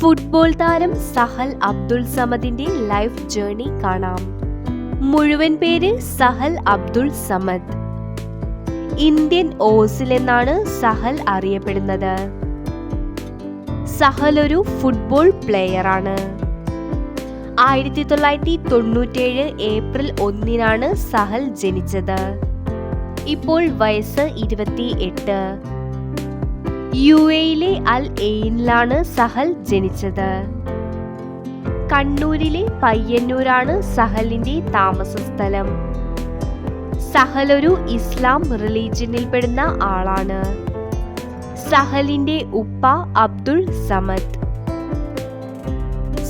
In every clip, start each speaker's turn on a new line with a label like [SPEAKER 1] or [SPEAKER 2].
[SPEAKER 1] Football താരം സഹൽ അബ്ദുൾ സമദിന്റെ life journey കാണാം. മുഴുവൻ പേര് സഹൽ അബ്ദുൾ സമദ്. ഇന്ത്യൻ ഓസിൽ എന്നാണ് സഹൽ അറിയപ്പെടുന്നത്. സഹൽ ഒരു ഫുട്ബോൾ പ്ലെയറാണ് ആയിരത്തി തൊള്ളായിരത്തി തൊണ്ണൂറ്റേഴ് ഏപ്രിൽ ഒന്നിനാണ് സഹൽ ജനിച്ചത്. ഇപ്പോൾ വയസ്സ് ഇരുപത്തി എട്ട് യു എയിലെ അൽ എയിനിലാണ് സഹൽ ജനിച്ചത്. കണ്ണൂരിലെ പയ്യന്നൂരാണ് സഹലിന്റെ താമസ സ്ഥലം സഹൽ ഒരു ഇസ്ലാം റിലീജിയനിൽപ്പെടുന്ന ആളാണ്. സഹലിന്റെ ഉപ്പ അബ്ദുൾ സമദ്.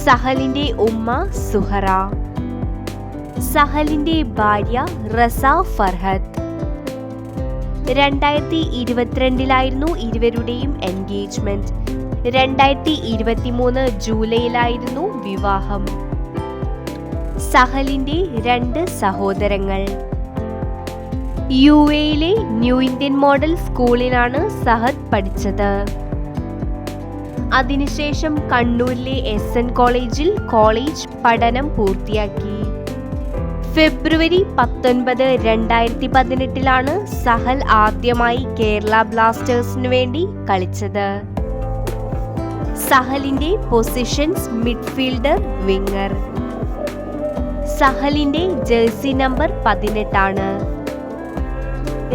[SPEAKER 1] സഹലിന്റെ ഉമ്മ സുഹറ. സഹലിന്റെ ഭാര്യ റസ ഫർഹത്ത് രണ്ടായിരത്തി ഇരുപത്തിരണ്ടിലായിരുന്നു ഇരുവരുടെയും എൻഗേജ്മെന്റ്. രണ്ടായിരത്തി ഇരുപത്തിമൂന്ന് ജൂലൈയിലായിരുന്നു വിവാഹം. സഹലിന്റെ രണ്ട് സഹോദരങ്ങൾ. യു എയിലെ ന്യൂ ഇന്ത്യൻ മോഡൽ സ്കൂളിലാണ് സഹദ് പഠിച്ചത്. അതിനുശേഷം കണ്ണൂരിലെ എസ് എൻ കോളേജിൽ കോളേജ് പഠനം പൂർത്തിയാക്കി. ഫെബ്രുവരി പത്തൊൻപത് രണ്ടായിരത്തി പതിനെട്ടിലാണ് സഹൽ ആദ്യമായി കേരള ബ്ലാസ്റ്റേഴ്സിനു വേണ്ടി കളിച്ചത്. സഹലിന്റെ പൊസിഷൻസ് മിഡ്ഫീൽഡർ വിങ്ങർ. സഹലിന്റെ ജേഴ്സി നമ്പർ പതിനെട്ടാണ്.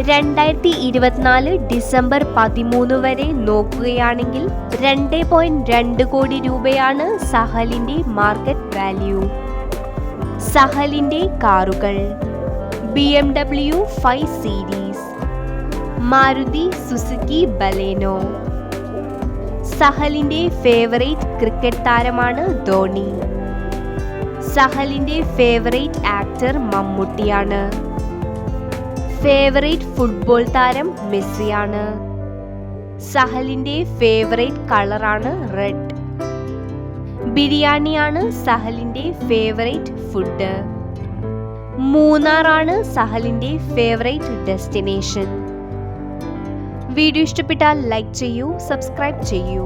[SPEAKER 1] രണ്ടായിരത്തി ഇരുപത്തിനാല് ഡിസംബർ പതിമൂന്ന് വരെ നോക്കുകയാണെങ്കിൽ രണ്ട് പോയിന്റ് രണ്ട് കോടി രൂപയാണ് സഹലിന്റെ മാർക്കറ്റ് വാല്യൂ. സഹലിന്റെ കാറുകൾ. B M W five series Maruti Suzuki Baleno. സഹലിന്റെ favourite cricket താരമാണ് ധോണി. സഹലിന്റെ ഫേവറേറ്റ് ആക്ടർ മമ്മൂട്ടിയാണ്. ഫേവറേറ്റ് ഫുട്ബോൾ താരം മെസ്സിയാണ്. സഹലിന്റെ ഫേവറേറ്റ് കളറാണ് റെഡ് ബിരിയാണിയാണ് സഹലിന്റെ ഫേവറേറ്റ് ഫുഡ് മൂന്നാറാണ് സഹലിന്റെ ഫേവറേറ്റ് ഡെസ്റ്റിനേഷൻ വീഡിയോ ഇഷ്ടപ്പെട്ടാൽ ലൈക്ക് ചെയ്യൂ സബ്സ്ക്രൈബ് ചെയ്യൂ.